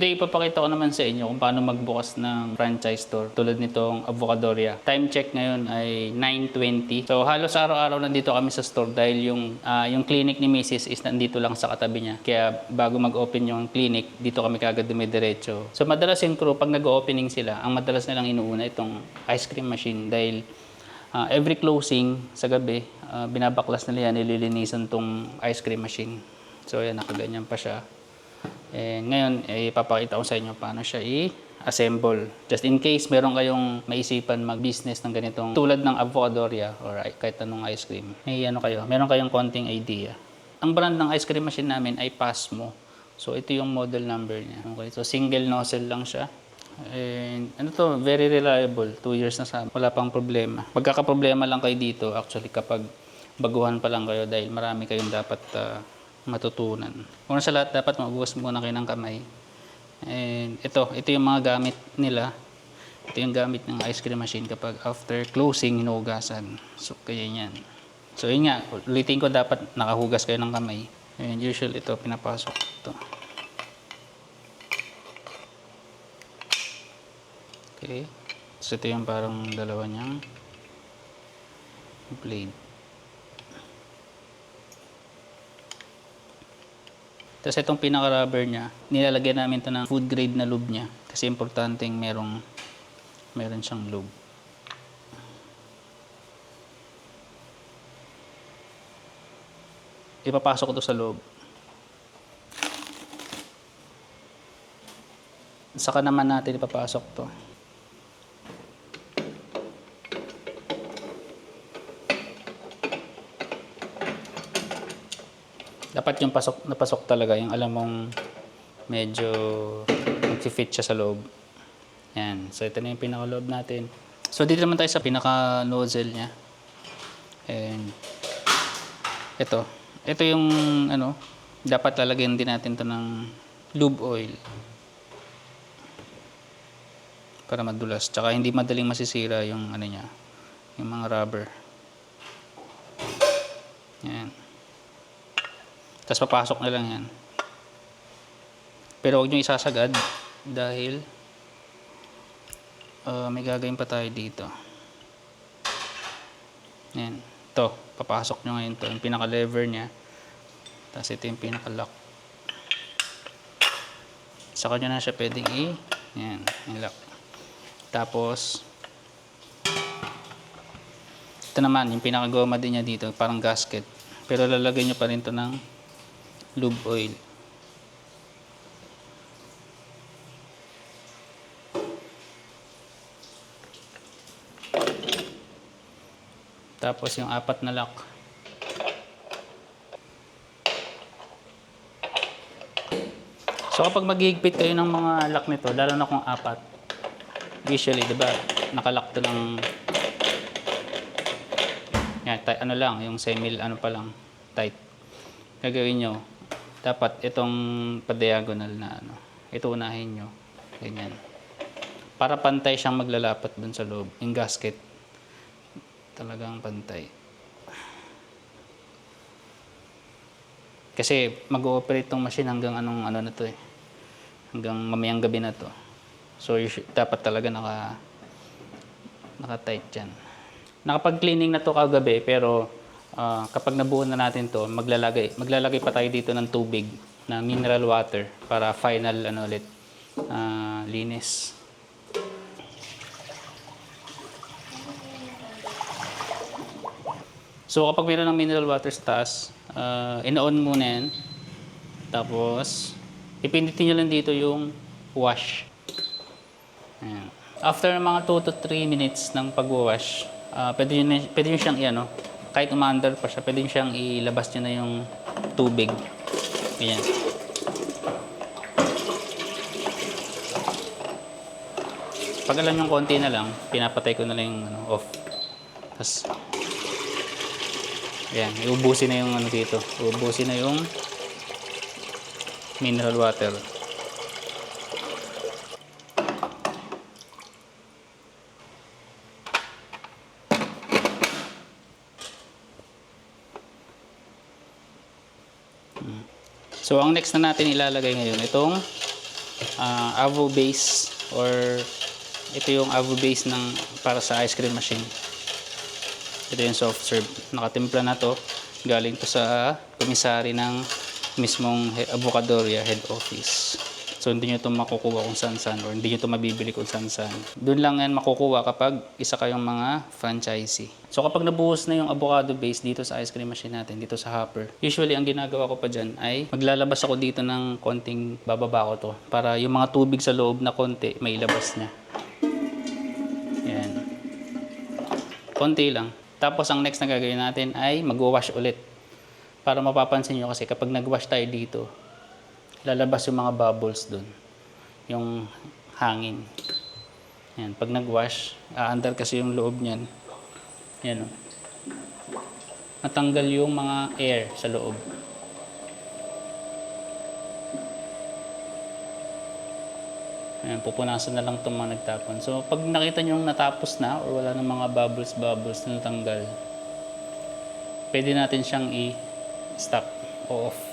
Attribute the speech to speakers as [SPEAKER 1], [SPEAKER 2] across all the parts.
[SPEAKER 1] ipapakita ko naman sa inyo kung paano magbukas ng franchise store tulad nitong Avocadoria. Time check ngayon ay 9.20. So halos araw-araw nandito kami sa store dahil yung, ah, yung clinic ni Mrs. is nandito lang sa katabi niya. Kaya bago mag-open yung clinic, dito kami kagad dumidiretso. So madalas yung crew, pag nag-opening sila, ang madalas nilang inuuna itong ice cream machine dahil ah, every closing sa gabi, ah, binabaklas nila yan, nililinisan tong ice cream machine. So yan, nakaganyan pa siya. And ngayon, eh, ipapakita ko sa inyo paano siya i-assemble. Just in case meron kayong maisipan mag-business ng ganitong tulad ng Avocadoria or kahit anong ice cream. May ano kayo, meron kayong konting idea. Ang brand ng ice cream machine namin ay Pasmo. So ito yung model number niya. Okay, so single nozzle lang siya. And ano to, very reliable. Two years na sa wala pang problema. Magkakaproblema lang kayo dito actually kapag baguhan pa lang kayo dahil marami kayong dapat ah, matutunan. Una sa lahat, dapat mabukas muna kayo ng kamay. And ito, ito yung mga gamit nila. Ito yung gamit ng ice cream machine kapag after closing, hinugasan. So, kaya yan. So, yun nga, ulitin ko dapat nakahugas kayo ng kamay. And usually ito, pinapasok ito. Okay. So, ito yung parang dalawa niyang blade. Tapos itong pinaka-rubber niya, nilalagyan namin ito ng food grade na lube niya. Kasi importanteng merong, meron siyang lube. Ipapasok ko to sa loob. Saka naman natin ipapasok to. Dapat yung pasok na pasok talaga, yung alam mong medyo mag-fit siya sa loob. Yan. So, ito na yung pinaka-loob natin. So, dito naman tayo sa pinaka-nozzle niya. And, ito. Ito yung, ano, dapat lalagyan din natin to ng lube oil. Para madulas. Tsaka hindi madaling masisira yung, ano niya, yung mga rubber. Yan. Tapos papasok na lang yan. Pero huwag nyo isasagad dahil uh, may gagawin pa tayo dito. Yan. Ito, papasok nyo ngayon to. Yung pinaka-lever niya. Tapos ito yung pinaka-lock. Saka nyo na siya pwedeng i... Yan, i-lock. Tapos, ito naman, yung pinaka-goma din niya dito, parang gasket. Pero lalagay nyo pa rin to ng lube oil. Tapos yung apat na lock. So kapag maghihigpit kayo ng mga lock nito, lalo na kung apat, usually, di ba, nakalock to ng yan, ano lang, yung semi, ano pa lang, tight. Gagawin nyo, dapat itong pa-diagonal na ano, ito unahin nyo. Ganyan. Para pantay siyang maglalapat dun sa loob. Yung gasket, talagang pantay. Kasi mag-ooperate tong machine hanggang anong ano na to eh. Hanggang mamayang gabi na to. So dapat talaga naka naka-tight yan. Nakapag-cleaning na to kagabi pero ah, kapag nabuo na natin to, maglalagay maglalagay pa tayo dito ng tubig na mineral water para final ano ulit ah, linis. So kapag meron ng mineral water sa taas, uh, ina-on muna yan. Tapos, ipindutin nyo lang dito yung wash. Ayan. After mga 2 to 3 minutes ng pag-wash, uh, pwede, nyo, pwede nyo siyang i-ano, kahit umandar pa siya, pwede siyang ilabas nyo na yung tubig. Ayan. Pag alam yung konti na lang, pinapatay ko na lang yung ano, off. Tapos, Ayan, iubusin na yung ano dito. Iubusin na yung mineral water. So, ang next na natin ilalagay ngayon, itong ah, avo base or ito yung avo base ng para sa ice cream machine. Ito yung soft serve. Nakatimpla na to. Galing to sa komisari ng mismong Avocadoria head office. So hindi nyo ito makukuha kung saan saan or hindi nyo ito mabibili kung saan saan. Doon lang yan makukuha kapag isa kayong mga franchisee. So kapag nabuhos na yung avocado base dito sa ice cream machine natin, dito sa hopper, usually ang ginagawa ko pa dyan ay maglalabas ako dito ng konting bababa ko to para yung mga tubig sa loob na konti may ilabas niya. Yan. Konti lang. Tapos ang next na gagawin natin ay mag-wash ulit. Para mapapansin nyo kasi kapag nag-wash tayo dito, lalabas yung mga bubbles dun. Yung hangin. Yan. Pag nag-wash, aandar kasi yung loob niyan. Yan o. Natanggal yung mga air sa loob. Ayan, pupunasan na lang itong mga nagtapon. So, pag nakita nyo natapos na or wala ng mga bubbles-bubbles na natanggal, pwede natin siyang i-stop o off.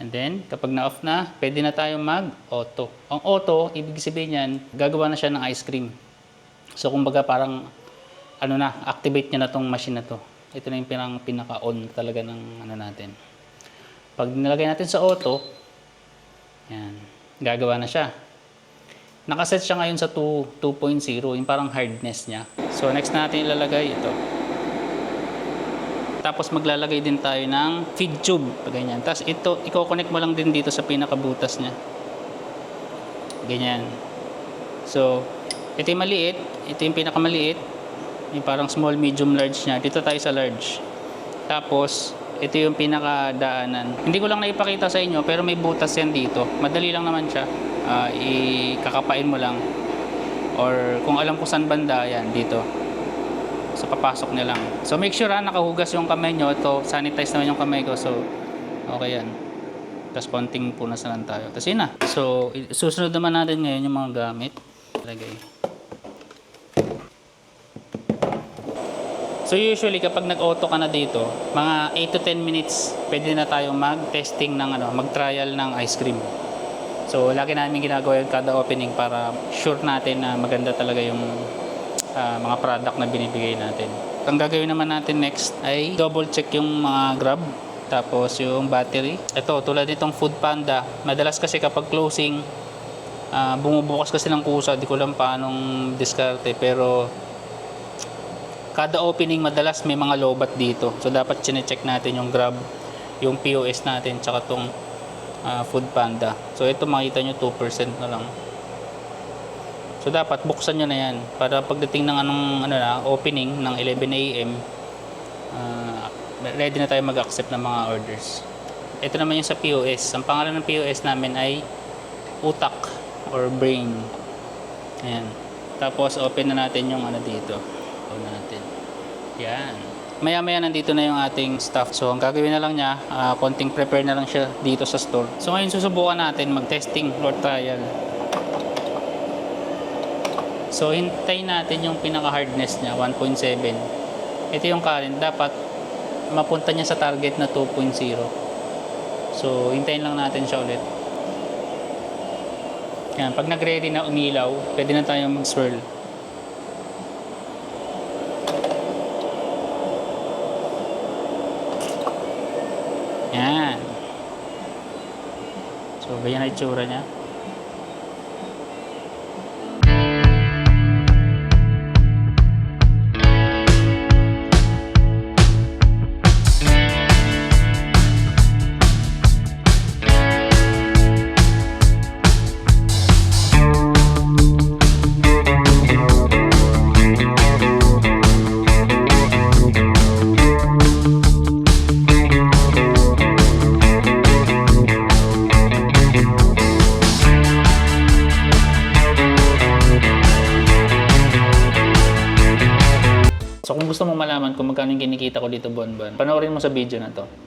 [SPEAKER 1] And then, kapag na-off na, pwede na tayo mag-auto. Ang auto, ibig sabihin yan, gagawa na siya ng ice cream. So, kumbaga parang, ano na, activate niya na tong machine na to. Ito na yung pinang, pinaka-on talaga ng ano natin. Pag nilagay natin sa auto, yan. Gagawa na siya. Nakaset siya ngayon sa 2, 2.0, yung parang hardness niya. So, next natin ilalagay ito. Tapos maglalagay din tayo ng feed tube. Ganyan. Tapos ito, i-connect mo lang din dito sa pinakabutas niya. Ganyan. So, ito yung maliit. Ito yung pinakamaliit. Yung parang small, medium, large niya. Dito tayo sa large. Tapos, ito yung pinakadaanan. Hindi ko lang naipakita sa inyo, pero may butas yan dito. Madali lang naman siya. Ah, ikakapain mo lang. Or kung alam ko saan banda, yan, dito. So, papasok lang. So, make sure ha, nakahugas yung kamay nyo. Ito, sanitize naman yung kamay ko. So, okay yan. Tapos, konting punas na lang tayo. Tapos, yun na. So, susunod naman natin ngayon yung mga gamit. Lagay. So usually kapag nag-auto ka na dito, mga 8 to 10 minutes pwede na tayong mag-testing ng ano, mag-trial ng ice cream. So lagi namin ginagawa yun kada opening para sure natin na maganda talaga yung ah, mga product na binibigay natin. Ang gagawin naman natin next ay double check yung mga grab tapos yung battery. Ito tulad nitong Food Panda, madalas kasi kapag closing ah, bumubukas kasi ng kusa, di ko lang paanong diskarte pero kada opening madalas may mga lobat dito. So dapat chine-check natin yung Grab, yung POS natin, tsaka tong ah, Food Panda. So ito makita nyo 2% na lang. So dapat buksan nyo na yan para pagdating ng anong ano na, opening ng 11 AM ah, ready na tayo mag-accept ng mga orders. Ito naman yung sa POS. Ang pangalan ng POS namin ay utak or brain. Ayan. Tapos open na natin yung ano dito. On natin. Yan. Maya-maya nandito na yung ating stuff. So, ang gagawin na lang niya, ah, konting prepare na lang siya dito sa store. So, ngayon susubukan natin mag-testing or trial. So, hintayin natin yung pinaka-hardness niya, 1.7. Ito yung current. Dapat mapunta niya sa target na 2.0. So, hintayin lang natin siya ulit. Yan, pag nag-ready na umilaw, pwede na tayong mag-swirl. Yan. So, ganyan ang itsura niya. Panoorin mo sa video na to.